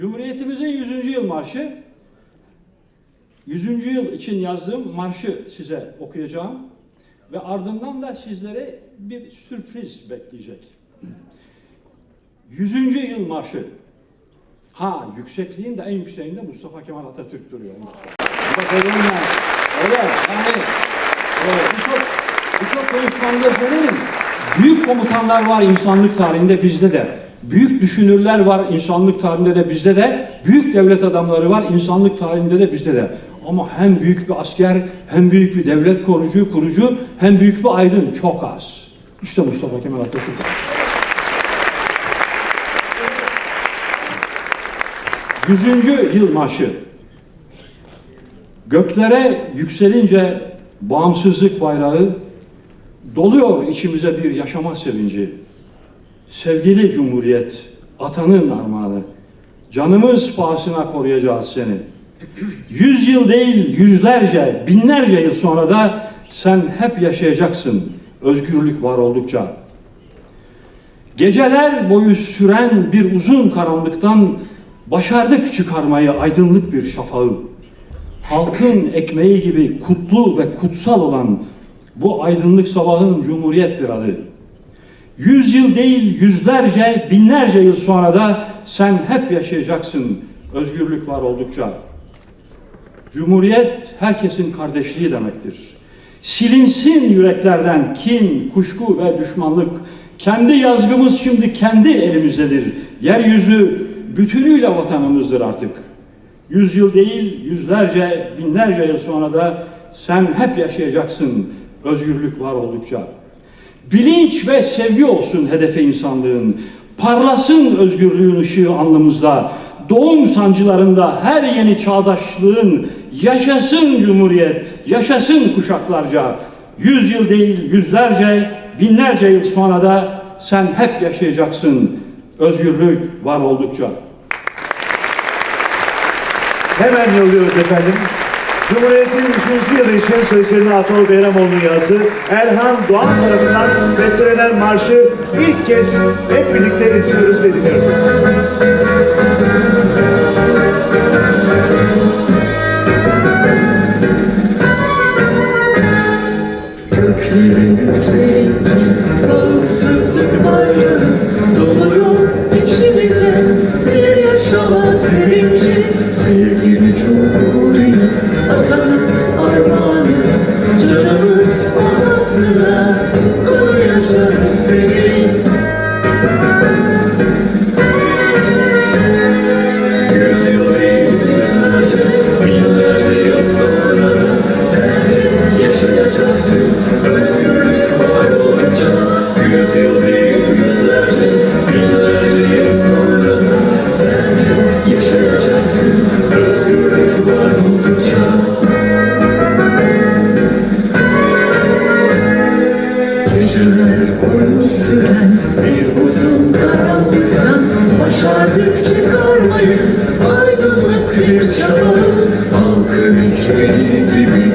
Cumhuriyetimizin 100. yıl marşı 100. yıl için yazdığım marşı size okuyacağım ve ardından da sizlere bir sürpriz bekleyecek. 100. yıl marşı. Ha yüksekliğin de en yükseğinde Mustafa Kemal Atatürk duruyor. Bak öyle mi? Öyle. Yani evet, birçok birçok konuşmamda söyledim. Büyük komutanlar var insanlık tarihinde bizde de. Büyük düşünürler var insanlık tarihinde de bizde de. Büyük devlet adamları var insanlık tarihinde de bizde de. Ama hem büyük bir asker, hem büyük bir devlet kurucu, kurucu, hem büyük bir aydın çok az. İşte Mustafa Kemal Atatürk. Yüzüncü yıl marşı. Göklere yükselince bağımsızlık bayrağı doluyor içimize bir yaşama sevinci. Sevgili Cumhuriyet, atanın armağanı. Canımız pahasına koruyacağız seni. Yüz yıl değil, yüzlerce, binlerce yıl sonra da sen hep yaşayacaksın özgürlük var oldukça. Geceler boyu süren bir uzun karanlıktan başardık çıkarmayı aydınlık bir şafağı. Halkın ekmeği gibi kutlu ve kutsal olan bu aydınlık sabahın cumhuriyettir adı. Yüz yıl değil yüzlerce, binlerce yıl sonra da sen hep yaşayacaksın özgürlük var oldukça. Cumhuriyet herkesin kardeşliği demektir. Silinsin yüreklerden kin, kuşku ve düşmanlık. Kendi yazgımız şimdi kendi elimizdedir. Yeryüzü bütünüyle vatanımızdır artık. Yüz yıl değil, yüzlerce, binlerce yıl sonra da sen hep yaşayacaksın özgürlük var oldukça. Bilinç ve sevgi olsun hedefe insanlığın. Parlasın özgürlüğün ışığı alnımızda. Doğum sancılarında her yeni çağdaşlığın yaşasın cumhuriyet, yaşasın kuşaklarca. Yüz yıl değil yüzlerce, binlerce yıl sonra da sen hep yaşayacaksın. Özgürlük var oldukça. Hemen yolluyoruz efendim. Cumhuriyet'in 3. yılı için sözlerini Atol Beyramoğlu'nun yazı Erhan Doğan tarafından bestelenen marşı ilk kez hep birlikte izliyoruz ve dinliyoruz. Geceler boyu süren bir uzun karanlıktan Başardık çıkarmayı aydınlık bir şafağı Halkın ekmeği gibi